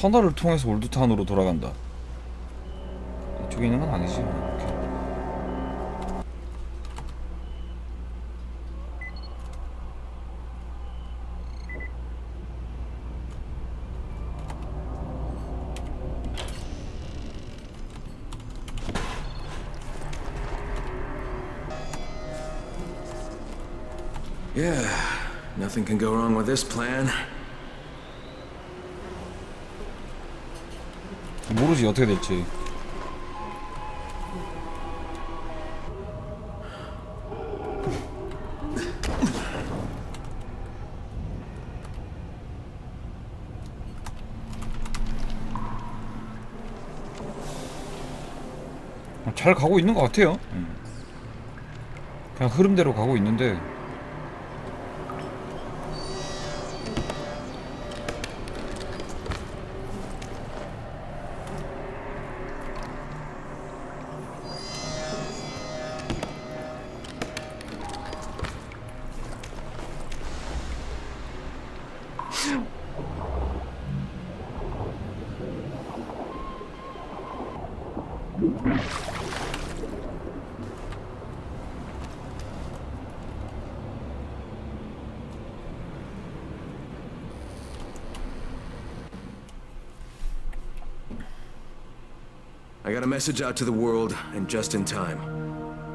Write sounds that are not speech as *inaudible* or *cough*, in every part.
터널을 통해서 올드타운으로 돌아간다. 이쪽에 있는 건 아니지. 오케이. Yeah, nothing can go wrong with this plan. 모르지 어떻게 될지. 잘 가고 있는 것 같아요. 음. 그냥 흐름대로 가고 있는데 I got a message out to the world, and just in time.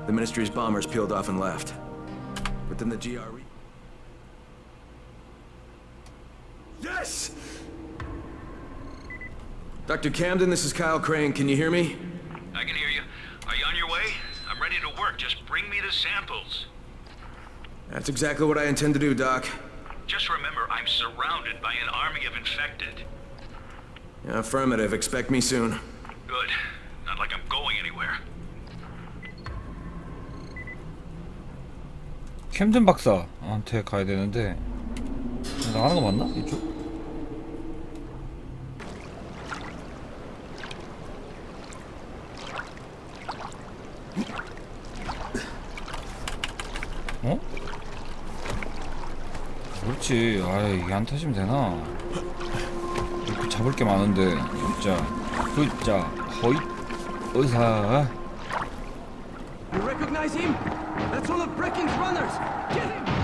The Ministry's bombers peeled off and left. But then the GRE. Yes! Dr. Camden, this is Kyle Crane. Can you hear me? I can hear you. Are you on your way? I'm ready to work. Just bring me the samples. That's exactly what I intend to do, Doc. Just remember, I'm surrounded by an army of infected. Affirmative. Expect me soon. Good. Not like I'm going anywhere. 캠든 박사한테 가야 되는데 나가는 거 맞나? 이쪽? 그렇지. 아 이게 안 터지면 되나? 이렇게 잡을 게 많은데 진짜 그자 허이 의사 You recognize him? That's one of Brecken's runners! Get him!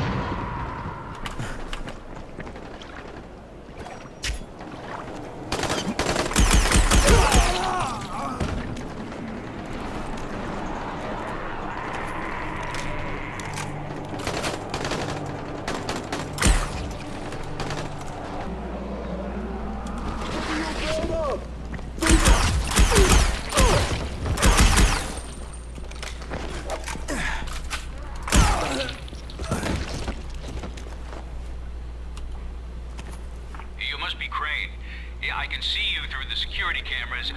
must be Crane. Yeah, I can see you through the security cameras.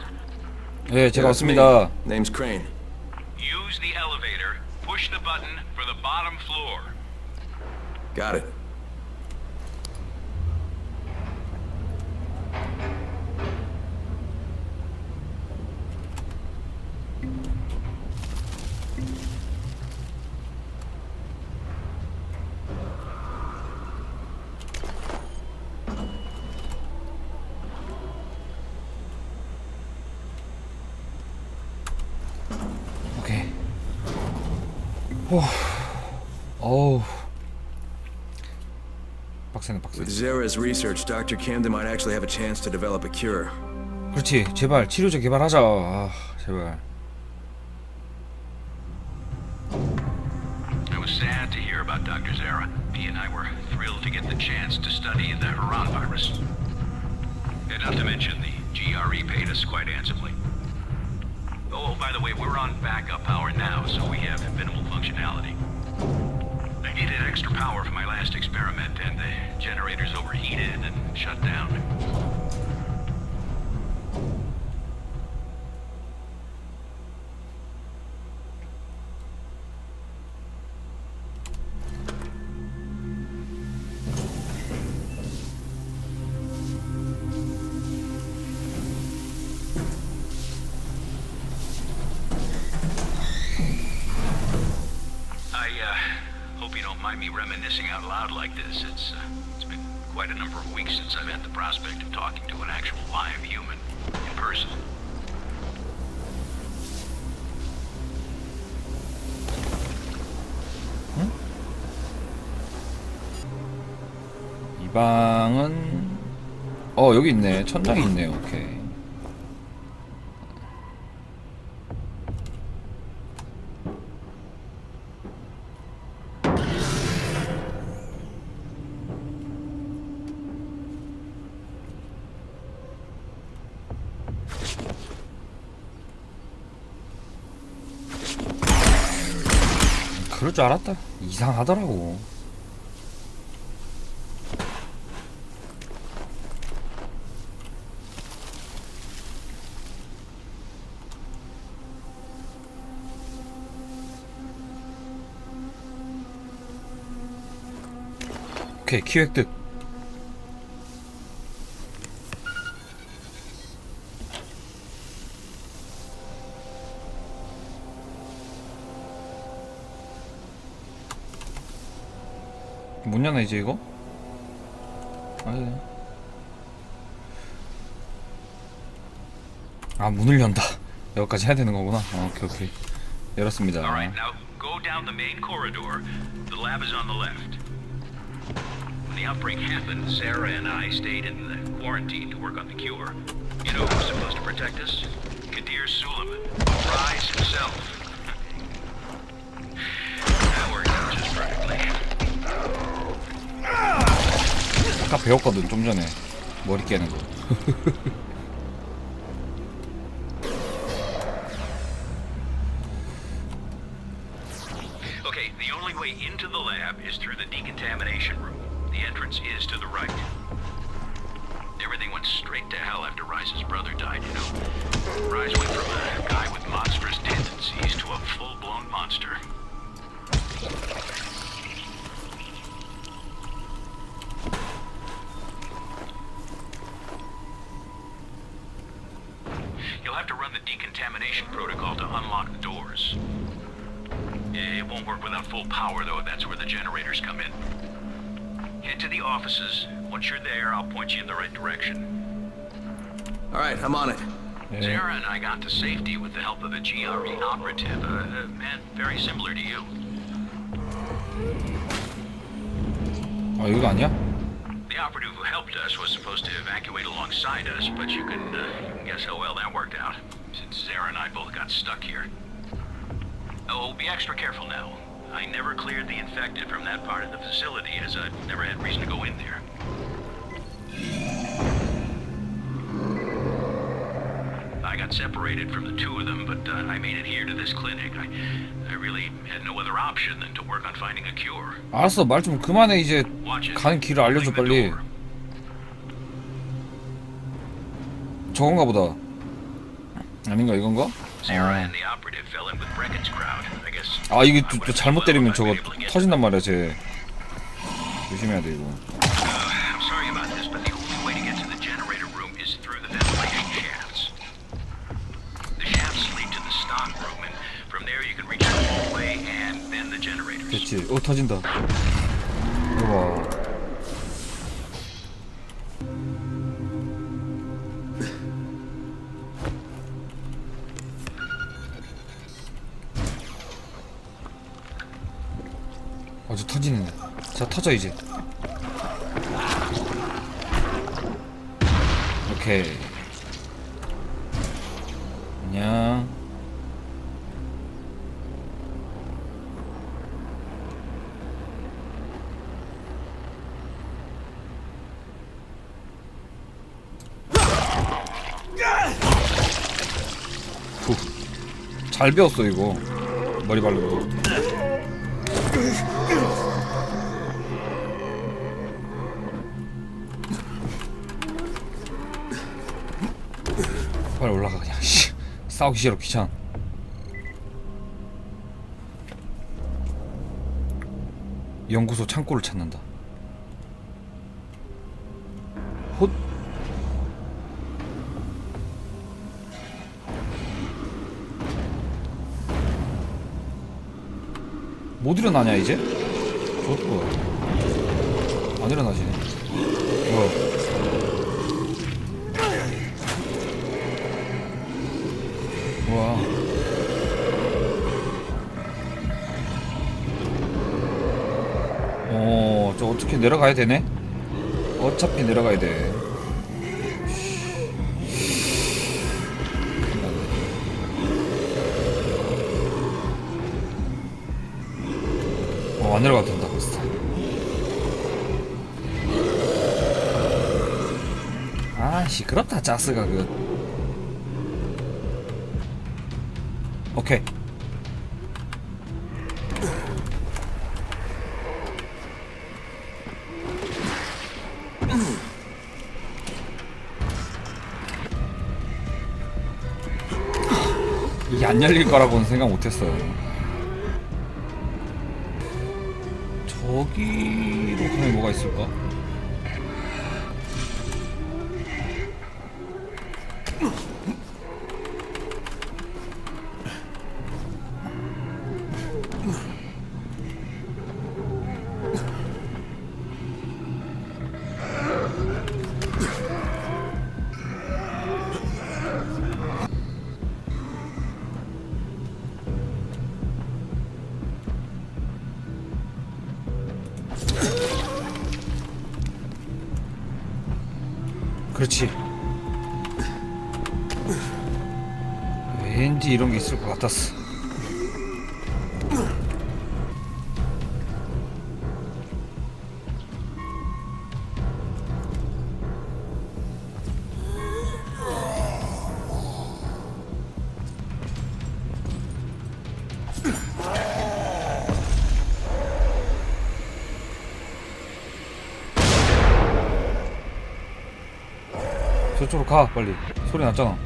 예 제가 That's me. 왔습니다. Name's Crane. Use the elevator. Push the button for the bottom floor. Got it. 어우. 빡세네 빡세. With Zera's research, Dr. Camden might actually have a chance to develop a cure. 그렇지, 제발 치료제 개발하자. 아, 제발. I was sad to hear about Dr. Zara. He and I were thrilled to get the chance to study the Haran virus. And not to mention the GRE paid us quite handsomely. Oh, oh, by the way, we're on backup power now, so we have minimal functionality. I needed extra power for my last experiment, and the generators overheated and shut down. Mind me reminiscing out loud like this. It's uh, it's been quite a number of weeks since I've had the prospect of talking to an actual live human in person. 이 방은 어 여기 있네 천장이 있네 오케이 그럴 줄 알았다. 이상하더라고. 오케이 키 획득 이제 이거? 아니 아 문을 연다 여기까지 해야 되는 거구나 어, 오케이 오케이 열었습니다 All right, now go down the main corridor. The lab is on the left. When the outbreak happened, Sarah and I stayed in the quarantine to work on the cure. You know who's supposed to protect us? Kadir Suleiman, 배웠거든 좀 전에. 머리 깨는 거 *laughs* have to run the decontamination protocol to unlock the doors. It won't work without full power, though. That's where the generators come in. Head to the offices. Once you're there, I'll point you in the right direction. All right, I'm on it. 예. Sarah and I got to safety with the help of a GRE operative, a, a man very similar to you. 아 여기가 아니야? The operative who helped us was supposed to evacuate alongside us, but you can, uh, guess how well that worked out, since Zara and I both got stuck here. Oh, be extra careful now. I never cleared the infected from that part of the facility, as I've never had reason to go in there. Got separated from the two of them, but uh, I made it here to this clinic. I, I really had no other option than to work on finding a cure. 알았어 말 좀 그만해 이제 Watch it. 가는 길을 알려줘 Opening the 빨리 door. 저건가 보다 아닌가 이건가? Sarah 아, and the operative fell in with Brecken's crowd. I guess. 아 이게 또, 또 잘못 때리면 저거 터진단 말이야 쟤 조심해야 돼 이거 됐지 어 터진다. 봐 어저 터지는데. 자 터져 이제. 오케이 안녕 후. 잘 배웠어 이거. 머리 바르고 빨리 올라가 그냥. 씨. 싸우기 싫어 귀찮아. 연구소 창고를 찾는다 못 일어나냐 이제? 좋고 안 일어나지네. 뭐야? 뭐야? 어, 저 어떻게 내려가야 되네? 어차피 내려가야 돼. 어, 안 내려가도 된다, 벌써. 아, 시끄럽다, 짜스가, 그. 오케이. 이게 안 열릴 거라고는 생각 못 했어요. 저기로 가면 뭐가 있을까? 왠지 이런 게 있을 것 같았어. 저쪽으로 가 빨리 소리 났잖아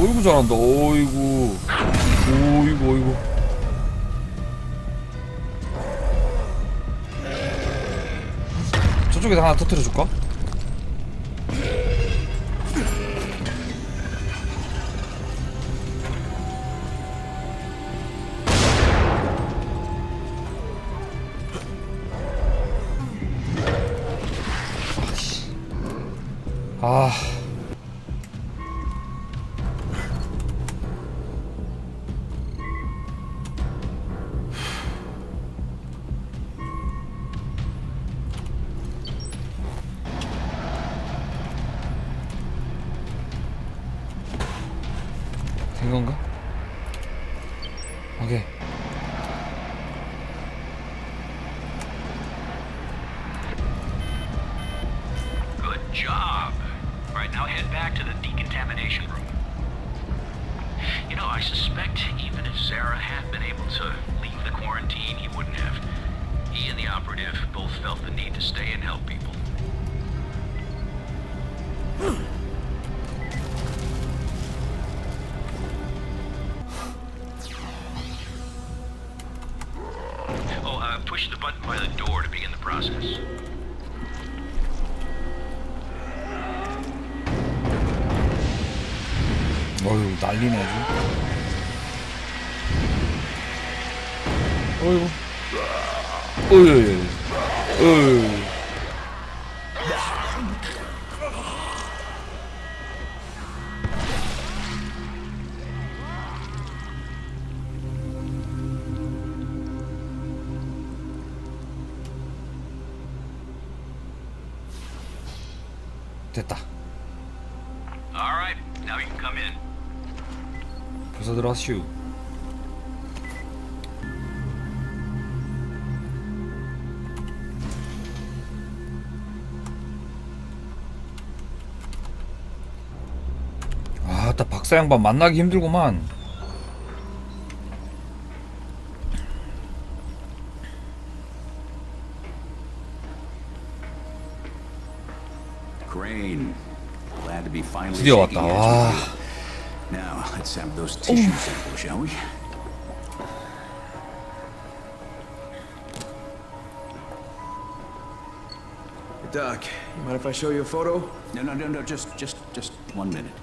어이구 잘한다. 어이구. 어이구 어이구. 저쪽에다 하나 터뜨려 줄까? push the button by the door to begin the process. 어휴 난리네 아주 어휴 어휴 어휴 됐다. 벌써 들어왔슈 아따 박사 양반 만나기 힘들구만 드디어 shaking 왔다 hands 와 with you. Now, let's have those tissue samples, shall we? Doc, you mind if I show you a photo? No, no, no, no, just, just, just one minute.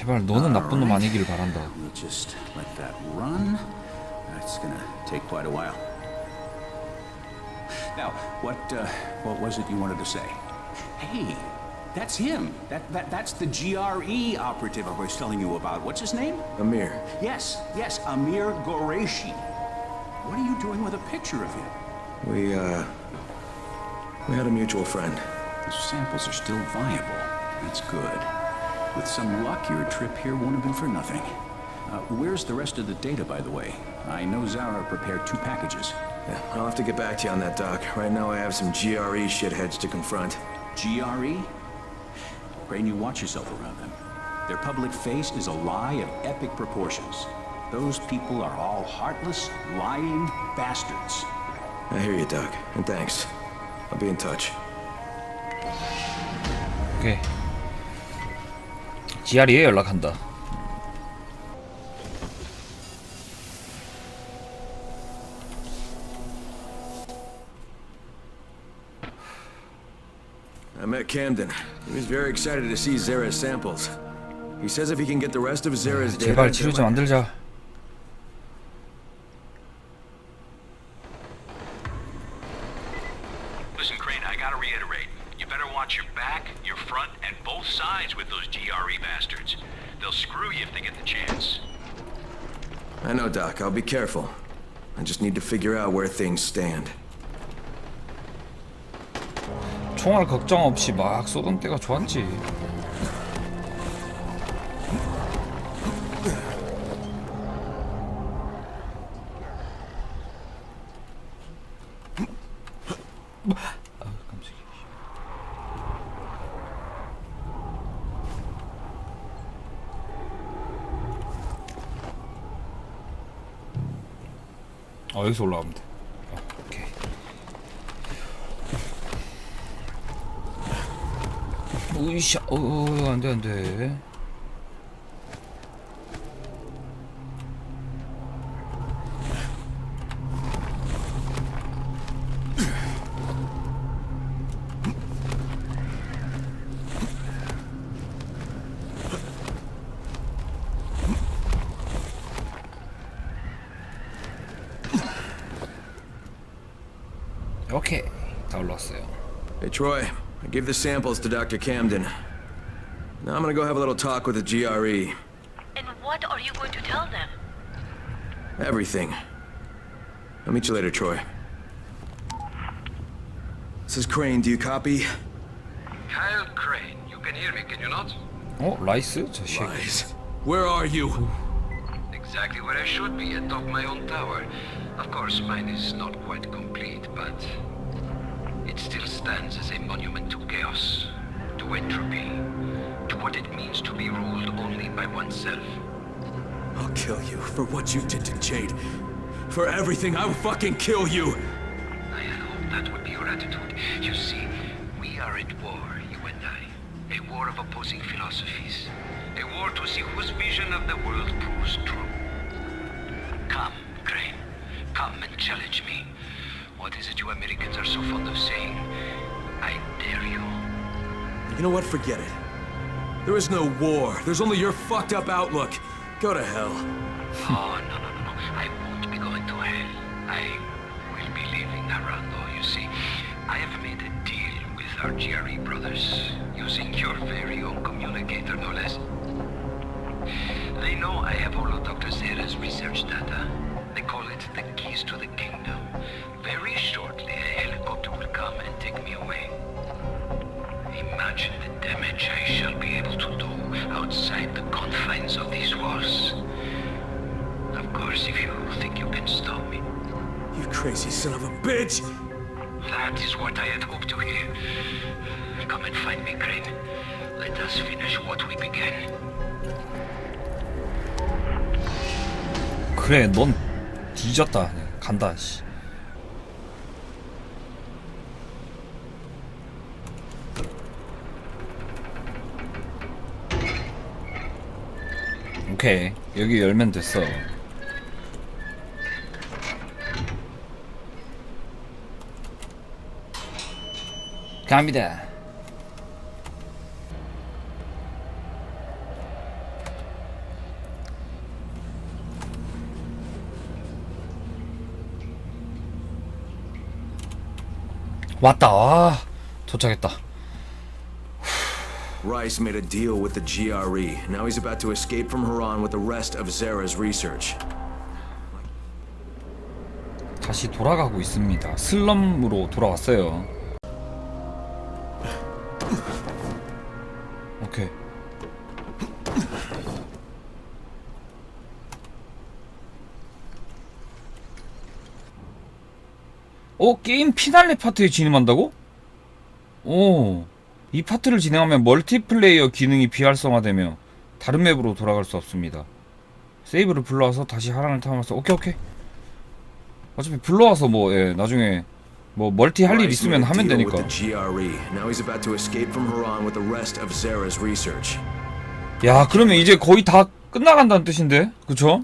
제발 너는 나쁜 놈 아니길 바란다. We'll just let that run. That's gonna take quite a while. Now, what uh, what was it you wanted to say? Hey, that's him. That that that's the GRE operative I was telling you about. What's his name? Amir. Yes, yes, Amir Goreshi. What are you doing with a picture of him? We, uh. We had a mutual friend. The samples are still viable. That's good. With some luck, your trip here won't have been for nothing. Uh, where's the rest of the data, by the way? I know Zara prepared two packages. Yeah, I'll have to get back to you on that, Doc. Right now I have some GRE shitheads to confront. GRE? Crane, you watch yourself around them. Their public face is a lie of epic proportions. Those people are all heartless, lying bastards. I hear you, Doc. And thanks. I'll be in touch. 오 GRE에 연락한다. I met Camden. He was very excited to see Zara's samples. He says if he can get the rest of Zara's data... 제발 치료제 만들자. Listen, Crane, I gotta reiterate. You better watch your back, your front, and both sides with those GRE bastards. They'll screw you if they get the chance. I know, Doc. I'll be careful. I just need to figure out where things stand. 총알 걱정 없이 막 쏘던 때가 좋았지. 여기서 올라가면 돼. 으이샤, 어, 어, 안 돼, 안 돼. 다 올라왔어요. Hey, Troy. I gave the samples to Dr. Camden. Now I'm gonna go have a little talk with the GRE. And what are you going to tell them? Everything. I'll meet you later, Troy. This is Crane. Do you copy? Kyle Crane, you can hear me, can you not? 어, 라이스? 저 새끼. Lies. Where are you? Exactly where I should be, atop my own tower. Of course, mine is not quite complete, but it still stands as a monument to chaos, to entropy, to what it means to be ruled only by oneself. I'll kill you for what you did to Jade. For everything, I will fucking kill you. I hope that would be your attitude. You see, we are at war, you and I. A war of opposing philosophies. A war to see whose vision of the world proves true. Come, Crane. Come and challenge me. What is it you Americans are so fond of saying? You know what? Forget it. There is no war. There's only your fucked up outlook. Go to hell. Oh, no, no, no, no. I won't be going to hell. I will be leaving Narando, you see. I have made a deal with our GRE brothers, using your very own communicator, no less. They know I have all of Dr. Zera's research data. They call it the keys to the son of a bitch! that is what I had hoped to hear. Come and find me, Crane. Let us finish what we began. 그래, 넌 뒤졌다. 네, 간다, 씨. 오케이. 여기 열면 됐어. 갑니다. 왔다. 아, 도착했다. Rice made a deal with the GRE. Now he's about to escape from Haran with the rest of Zara's research. 다시 돌아가고 있습니다. 슬럼으로 돌아왔어요. 어 게임 피날레 파트에 진입한다고? 오, 이 파트를 진행하면 멀티플레이어 기능이 비활성화되며 다른 맵으로 돌아갈 수 없습니다. 세이브를 불러와서 다시 하란을 탐험해서 오케이 오케이. 어차피 불러와서 뭐 예, 나중에 뭐 멀티 할 일 있으면 하면 되니까. research. 야 그러면 이제 거의 다 끝나간다는 뜻인데, 그쵸?